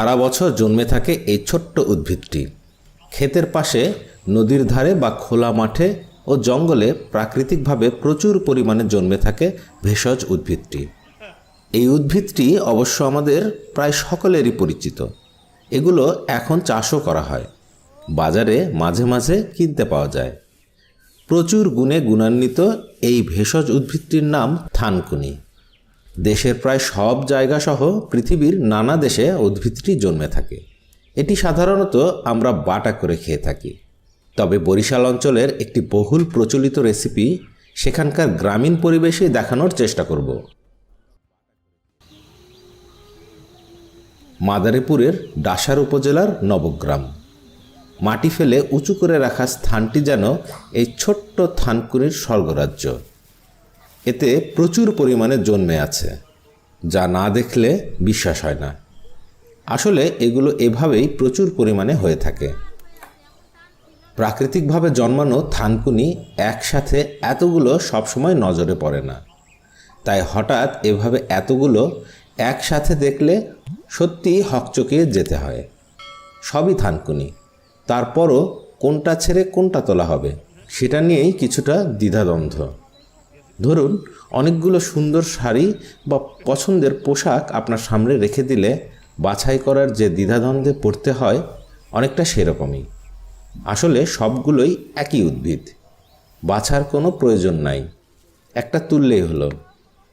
সারা বছর জন্মে থাকে এই ছোট্ট উদ্ভিদটি। ক্ষেতের পাশে, নদীর ধারে বা খোলা মাঠে ও জঙ্গলে প্রাকৃতিকভাবে প্রচুর পরিমাণে জন্মে থাকে ভেষজ উদ্ভিদটি। এই উদ্ভিদটি অবশ্য আমাদের প্রায় সকলেরই পরিচিত। এগুলো এখন চাষও করা হয়। বাজারে মাঝে মাঝে কিনতে পাওয়া যায়। প্রচুর গুণে গুণান্বিত এই ভেষজ উদ্ভিদটির নাম থানকুনি। দেশের প্রায় সব জায়গা সহ পৃথিবীর নানা দেশে উদ্ভিদটি জন্মে থাকে। এটি সাধারণত আমরা বাটা করে খেয়ে থাকি। তবে বরিশাল অঞ্চলের একটি বহুল প্রচলিত রেসিপি সেখানকার গ্রামীণ পরিবেশে দেখানোর চেষ্টা করব। মাদারীপুরের ডাসার উপজেলার নবগ্রাম। মাটি ফেলে উঁচু করে রাখা স্থানটি যেন এই ছোট্ট থানকুনির স্বর্গরাজ্য। এতে প্রচুর পরিমাণে জন্মে আছে, যা না দেখলে বিশ্বাস হয় না। আসলে এগুলো এভাবেই প্রচুর পরিমাণে হয়ে থাকে। প্রাকৃতিকভাবে জন্মানো থানকুনি একসাথে এতগুলো সবসময় নজরে পড়ে না। তাই হঠাৎ এভাবে এতগুলো একসাথে দেখলে সত্যি হকচকিয়ে যেতে হয়। সবই থানকুনি। তারপরও কোনটা ছেড়ে কোনটা তোলা হবে, সেটা নিয়েই কিছুটা দ্বিধাদ্বন্দ্ব। ধরুন, অনেকগুলো সুন্দর শাড়ি বা পছন্দের পোশাক আপনার সামনে রেখে দিলে বাছাই করার যে দ্বিধাদ্বন্দ্বে পড়তে হয়, অনেকটা সেরকমই। আসলে সবগুলোই একই উদ্ভিদ। বাছার কোনো প্রয়োজন নাই। একটা তুললেই হলো।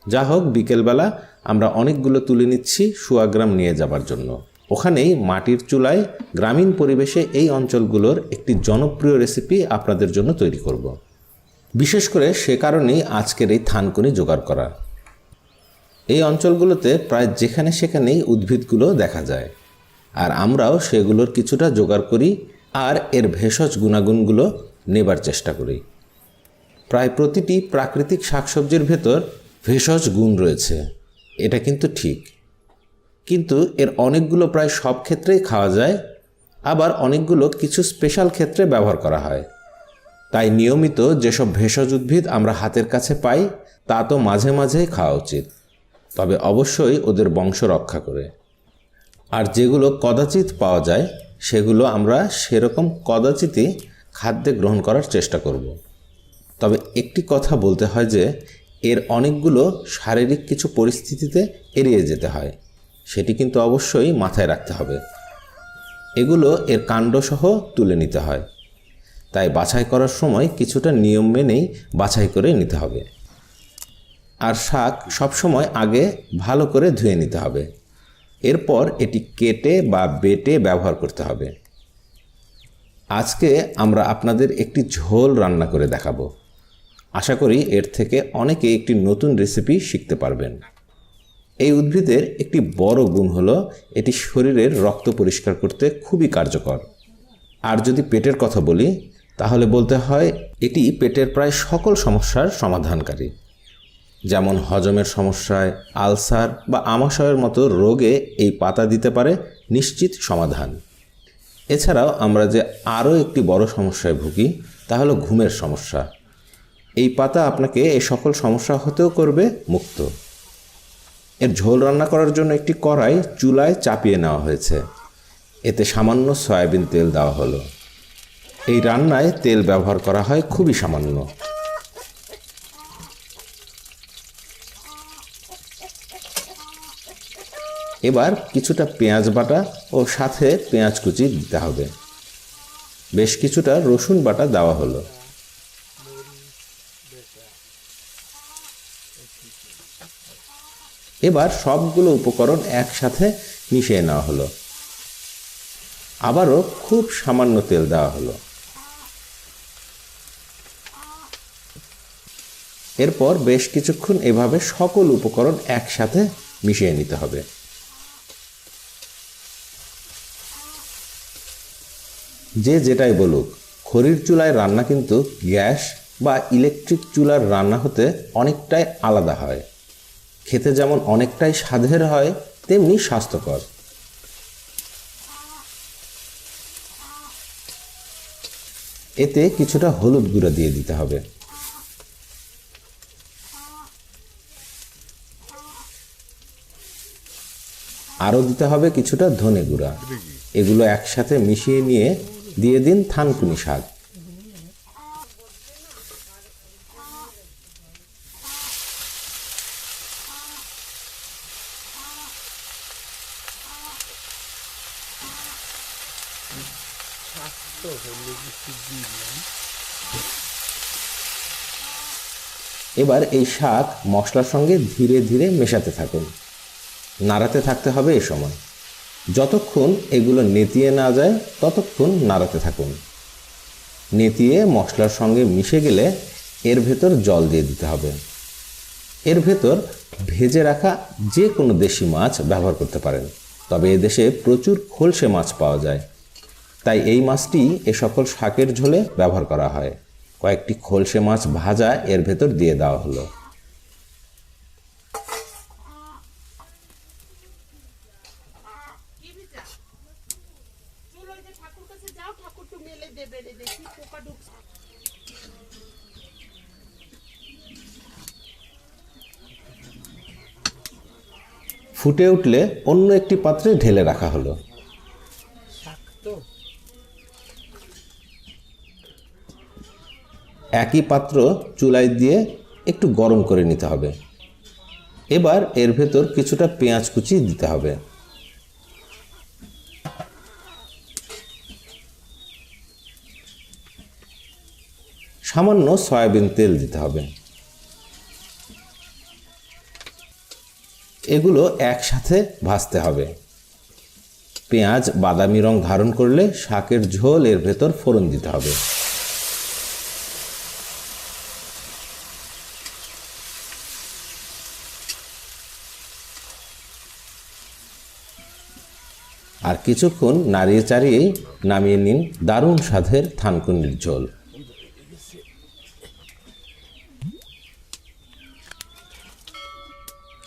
যা হোক, বিকেলবেলা আমরা অনেকগুলো তুলে নিচ্ছি সুয়াগ্রাম নিয়ে যাবার জন্য। ওখানেই মাটির চুলায় গ্রামীণ পরিবেশে এই অঞ্চলগুলোর একটি জনপ্রিয় রেসিপি আপনাদের জন্য তৈরি করব। বিশেষ করে সে কারণেই আজকের এই থানকুনি জোগাড় করা। এই অঞ্চলগুলোতে প্রায় যেখানে সেখানেই উদ্ভিদগুলো দেখা যায়। আর আমরাও সেগুলোর কিছুটা জোগাড় করি আর এর ভেষজ গুণাগুণগুলো নেবার চেষ্টা করি। প্রায় প্রতিটি প্রাকৃতিক শাকসবজির ভেতর ভেষজ গুণ রয়েছে। এটা কিন্তু ঠিক। কিন্তু এর অনেকগুলো প্রায় সব ক্ষেত্রেই খাওয়া যায়। আবার অনেকগুলো কিছু স্পেশাল ক্ষেত্রে ব্যবহার করা হয়। তাই নিয়মিত যেসব ভেষজ উদ্ভিদ আমরা হাতের কাছে পাই, তা তো মাঝে মাঝেই খাওয়া উচিত। তবে অবশ্যই ওদের বংশ রক্ষা করে। আর যেগুলো কদাচিৎ পাওয়া যায়, সেগুলো আমরা সেরকম কদাচিতই খাদ্যে গ্রহণ করার চেষ্টা করব। তবে একটি কথা বলতে হয় যে, এর অনেকগুলো শারীরিক কিছু পরিস্থিতিতে এড়িয়ে যেতে হয়। সেটি কিন্তু অবশ্যই মাথায় রাখতে হবে। এগুলো এর কাণ্ডসহ তুলে নিতে হয়। তাই বাছাই করার সময় কিছুটা নিয়ম মেনেই বাছাই করে নিতে হবে। আর শাক সবসময় আগে ভালো করে ধুয়ে নিতে হবে। এরপর এটি কেটে বা বেটে ব্যবহার করতে হবে। আজকে আমরা আপনাদের একটি ঝোল রান্না করে দেখাবো। আশা করি এর থেকে অনেকে একটি নতুন রেসিপি শিখতে পারবেন। এই উদ্ভিদের একটি বড় গুণ হলো এটি শরীরের রক্ত পরিষ্কার করতে খুবই কার্যকর। আর যদি পেটের কথা বলি তাহলে বলতে হয়, এটি পেটের প্রায় সকল সমস্যার সমাধানকারী। যেমন হজমের সমস্যায়, আলসার বা আমাশয়ের মতো রোগে এই পাতা দিতে পারে নিশ্চিত সমাধান। এছাড়াও আমরা যে আরও একটি বড় সমস্যায় ভুগি, তা হলো ঘুমের সমস্যা। এই পাতা আপনাকে এই সকল সমস্যা হতেও করবে মুক্ত। এর ঝোল রান্না করার জন্য একটি কড়াই চুলায় চাপিয়ে নেওয়া হয়েছে। এতে সামান্য সয়াবিন তেল দেওয়া হলো। এই রান্নায় তেল ব্যবহার করা হয় খুবই সামান্য। এবার কিছুটা পেঁয়াজ বাটা ও সাথে পেঁয়াজ কুচি দিতে হবে। বেশ কিছুটা রসুন বাটা দেওয়া হলো। এবার সবগুলো উপকরণ একসাথে মিশিয়ে নেওয়া হলো। আবারও খুব সামান্য তেল দেওয়া হলো। এরপর বেশ কিছুক্ষণ এভাবে সকল উপকরণ একসাথে মিশিয়ে নিতে হবে। যে যেটাই বলুক, খড়ির চুলায় রান্না কিন্তু গ্যাস বা ইলেকট্রিক চুলার রান্না হতে অনেকটাই আলাদা হয়। খেতে যেমন অনেকটাই স্বাদের হয়, তেমনি স্বাস্থ্যকর। এতে কিছুটা হলুদ গুঁড়া দিয়ে দিতে হবে। আরও দিতে হবে কিছুটা ধনে গুঁড়া। এগুলো একসাথে মিশিয়ে নিয়ে দিয়ে দিন থানকুনি শাক। এবার এই শাক মশলার সঙ্গে ধীরে ধীরে মেশাতে থাকুন। নাড়াতে থাকতে হবে এ সময়। যতক্ষণ এগুলো নেতিয়ে না যায়, ততক্ষণ নাড়াতে থাকুন। নেতিয়ে মশলার সঙ্গে মিশে গেলে এর ভেতর জল দিয়ে দিতে হবে। এর ভেতর ভেজে রাখা যে কোনো দেশি মাছ ব্যবহার করতে পারেন, তবে এদেশে প্রচুর খোলসে মাছ পাওয়া যায়। তাই এই মাছটি এ সকল শাকের ঝোলে ব্যবহার করা হয়। কয়েকটি খোলসে মাছ ভাজা এর ভেতর দিয়ে দেওয়া হলো। ঠাকুর দেবে রে দেখি পোকা ঢুকছে ফুটে উঠলে অন্য একটি পাত্রে ঢেলে রাখা হলো। একই পাত্র চুলায় দিয়ে একটু গরম করে নিতে হবে। এবার এর ভেতর কিছুটা পেঁয়াজ কুচি দিতে হবে। সামান্য সয়াবিন তেল দিতে হবে। এগুলো একসাথে ভাজতে হবে। পেঁয়াজ, বাদামি রং ধারণ করলে শাকের ঝোল এর ভেতর ফোড়ন দিতে হবে। আর কিছুক্ষণ নাড়িয়ে চাড়িয়ে নামিয়ে নিন দারুণ স্বাদের থানকুনির ঝোল।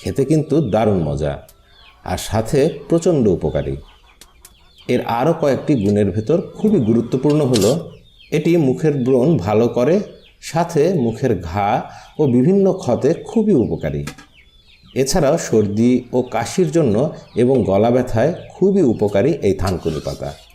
খেতে কিন্তু দারুণ মজা। আর সাথে প্রচণ্ড উপকারী। এর আরও কয়েকটি গুণের ভেতর খুবই গুরুত্বপূর্ণ হলো, এটি মুখের ব্রণ ভালো করে, সাথে মুখের ঘা ও বিভিন্ন ক্ষতে খুবই উপকারী। এছাড়াও সর্দি ও কাশির জন্য এবং গলা ব্যথায় খুবই উপকারী এই থানকুনি পাতা